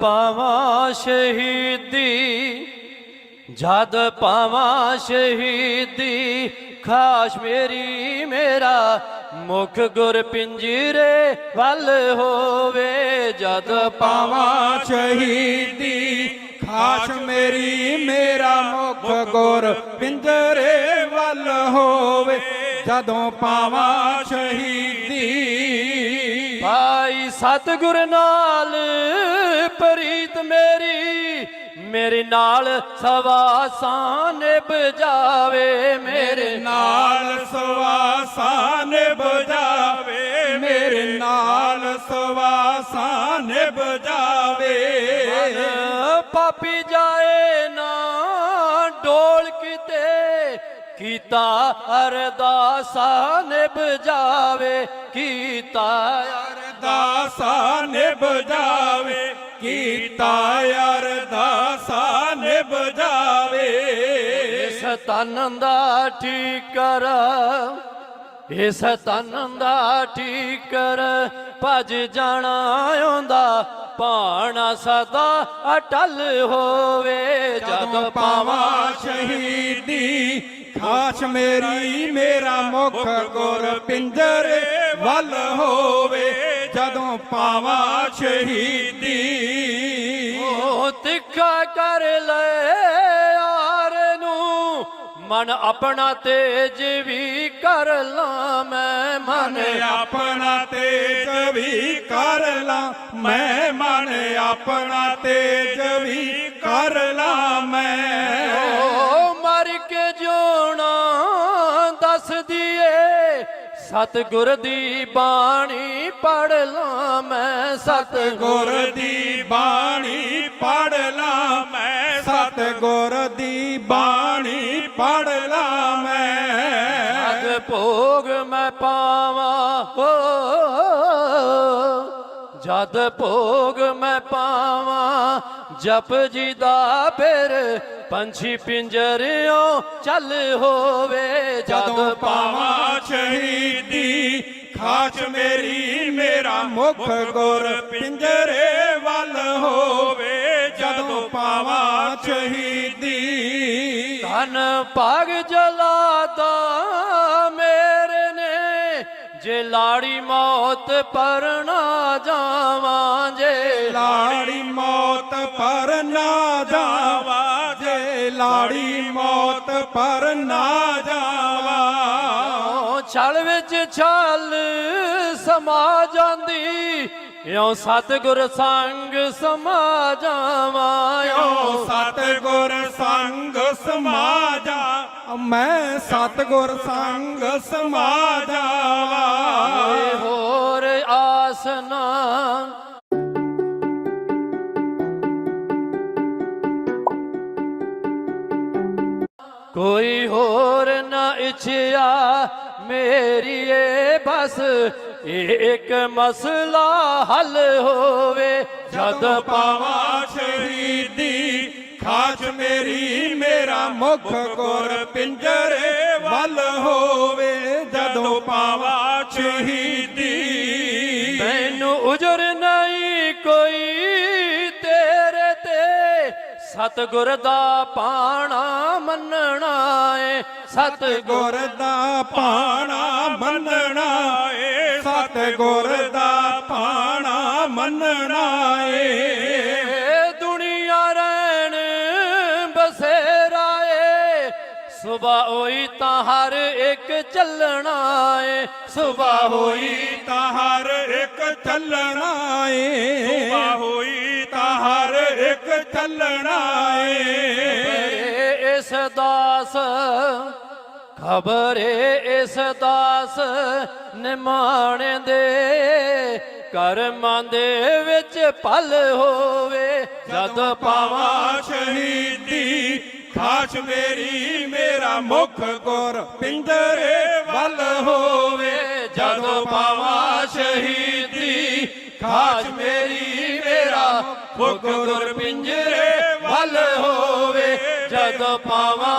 ਪਾਵਾਂ ਸ਼ਹੀਦੀ, ਜਦ ਪਾਵਾਂ ਸ਼ਹੀਦੀ, ਖਾਸ਼ ਮੇਰੀ ਮੇਰਾ ਮੁਖ ਗੁਰ ਪਿੰਜਰੇ ਵੱਲ ਹੋਵੇ। ਜਦ ਪਾਵਾਂ ਸ਼ਹੀਦੀ, ਖਾਸ ਮੇਰੀ ਮੇਰਾ ਮੁਖ ਗੁਰ ਪਿੰਜਰੇ ਵੱਲ ਹੋਵੇ। ਜਦੋਂ ਪਾਵਾਂ ਸ਼ਹੀਦੀ ਭਾਈ ਸਤਿਗੁਰ ਨਾਲ ਪ੍ਰੀਤ ਮੇਰੀ ਮੇਰੇ ਨਾਲ ਸਵਾਸਾਂ ਨਿਭ ਜਾਵੇ ਮੇਰੇ ਨਾਲ ਸਵਾਸਾਂ ਨਿਭ ਜਾਵੇ ਮੇਰੇ ਨਾਲ ਸਵਾਸਾਂ ਨਿਭ ਜਾਵੇ। ਪਾਪੀ ਜਾਏ ਕਿਤੇ ਅਰਦਾਸਾਂ ਨਿਭ ਜਾਵੇ ਕੀਤਾ ਅਰਦਾਸਾਂ ਨਿਭ ਜਾਵੇ ਕੀਤਾ ਅਰਦਾਸਾਂ ਨਿਭ ਜਾਵੇ। ਇਸ ਤਨ ਦਾ ਠੀਕ ਇਸ ਤਨ ਦਾ ਠੀਕ ਕਰ ਭਜ ਜਾਣਾ ਆਉਂਦਾ ਪਾਣਾ ਸਦਾ ਅਟਲ ਹੋਵੇ। ਜਦੋਂ ਪਾਵਾਂ ਸ਼ਹੀਦੀ ਖਾਸ ਮੇਰੀ ਮੇਰਾ ਮੁਖ ਗੁਰ ਪਿੰਜਰੇ ਵੱਲ ਹੋਵੇ। ਜਦੋਂ ਪਾਵਾਂ ਸ਼ਹੀਦੀ। ਉਹ ਤਿੱਖਾ ਕਰ ਲੈ ਮਨ ਆਪਣਾ ਤੇਜ ਵੀ ਕਰ ਲਾ ਮੈਂ ਮਨ ਆਪਣਾ ਤੇਜ ਵੀ ਕਰ ਲਾ ਮੈਂ ਮਨ ਆਪਣਾ ਤੇਜ ਵੀ ਕਰ ਲਾ ਮੈਂ। ਓ ਮਰ ਕੇ ਜਿਉਣਾ ਦੱਸ ਦੀਏ ਸਤਿਗੁਰ ਦੀ ਬਾਣੀ ਪੜ ਲਾਂ ਮੈਂ ਸਤਿਗੁਰ ਗੁਰ ਦੀ ਬਾਣੀ ਪੜ ਲਾ ਮੈਂ ਸਤਿਗੁਰ ਦੀ ਬਾਣੀ ਪੜ ਲਾ ਮੈਂ। ਅਗ ਭੋਗ ਮੈਂ ਪਾਵਾਂ ਹੋ ਜਦ ਭੋਗ ਮੈਂ ਪਾਵਾਂ ਜਪ ਜੀ ਦਾ ਫਿਰ ਪੰਛੀ ਪਿੰਜਰਿਓ ਚੱਲ ਹੋਵੇ। ਜਦੋਂ ਪਾਵਾਂ ਸ਼ਹੀਦੀ ਖਾਚ ਮੇਰੀ ਮੇਰਾ ਮੁਖ ਗੁਰ ਪਿੰਜਰੇ ਵੱਲ ਹੋਵੇ ਜਦੋਂ ਪਾਵਾਂ ਸ਼ਹੀਦੀ। ਧਨ ਭਾਗ ਜਲਾਦਾ ਮੇਰੇ ਨੇ ਜੇ ਲਾੜੀ ਮੌਤ ਪਰ ਨਾ ਜਾਵਾਂ ਜੇ ਲਾੜੀ ਮੌਤ ਪਰ ਨਾ ਜਾਵਾ ਜੇ ਲਾੜੀ ਮੌਤ ਪਰ ਨਾ ਜਾਵਾ। ਛਲ ਵਿੱਚ ਛਲ ਸਮਾ ਜਾਂਦੀ ਇਉ ਸਤਿਗੁਰ ਸੰਗ ਸਮਾ ਜਾਵਾਂ ਓ ਇਉ ਸਤਗੁਰ ਸੰਗ ਸਮਾਜਾ ਮੈਂ ਸਤਗੁਰ ਸੰਗ ਸਮਾਜਾਵਾ ਹੋਰ ਆਸਨਾ ਕੋਈ ਹੋਰ ਨਾ ਇਛਿਆ ਮੇਰੀ ਏ ਬਸ ਇਹ ਇੱਕ ਮਸਲਾ ਹੱਲ ਹੋਵੇ। ਜਦ ਪਾਵਾਂ ਸ਼ਹੀਦੀ, ਖਾਚ ਮੇਰੀ, ਮੇਰਾ ਮੁਖ ਕੋਰ ਪਿੰਜਰੇ ਵੱਲ ਹੋਵੇ। ਜਦੋਂ ਪਾਵਾਂ ਸ਼ਹੀਦੀ ਸਤਿਗੁਰ ਦਾ ਪਾਣਾ ਮੰਨਣਾ ਏ। ਸਤਿਗੁਰ ਗੁਰ ਦਾ ਪਾਣਾ ਮੰਨਣਾ ਏ। ਸਤਗੁਰ ਦਾ ਪਾਣਾ ਮੰਨਣਾ ਏ। ਦੁਨੀਆ ਰਹਿਣ ਬਸੇਰਾ ਏ। ਸੁਬਾ ਹੋਈ ਤਾਂ ਹਰ ਇੱਕ ਚੱਲਣਾ ਏ। ਸੁਬਾ ਹੋਈ ਤਾਂ ਹਰ ਇੱਕ ਚੱਲਣਾ ਏ। ਚੱਲਣਾ ਏ ਇਸ ਦਾਸ ਖਬਰੇ ਇਸ ਦਾਸ ਨਿਮਾਣੇ ਦੇ। ਕਰਮਾਂ ਦੇ ਵਿੱਚ ਪਲ ਹੋਵੇ ਜਦ ਪਾਵਾਂ ਸ਼ਹੀਦੀ ਖਾਸ ਮੇਰੀ ਮੇਰਾ ਮੁਖ ਗੁਰ ਪਿੰਜਰੇ ਵੱਲ ਹੋਵੇ। ਜਦੋਂ ਪਾਵਾਂ ਸ਼ਹੀਦੀ ਖਾਸ ਮੇਰੀ ਮੇਰਾ ਮੁਖ ਗੁਰ ਪਿੰਜਰੇ ਵੱਲ ਹੋਵੇ ਜਦ ਪਾਵਾਂ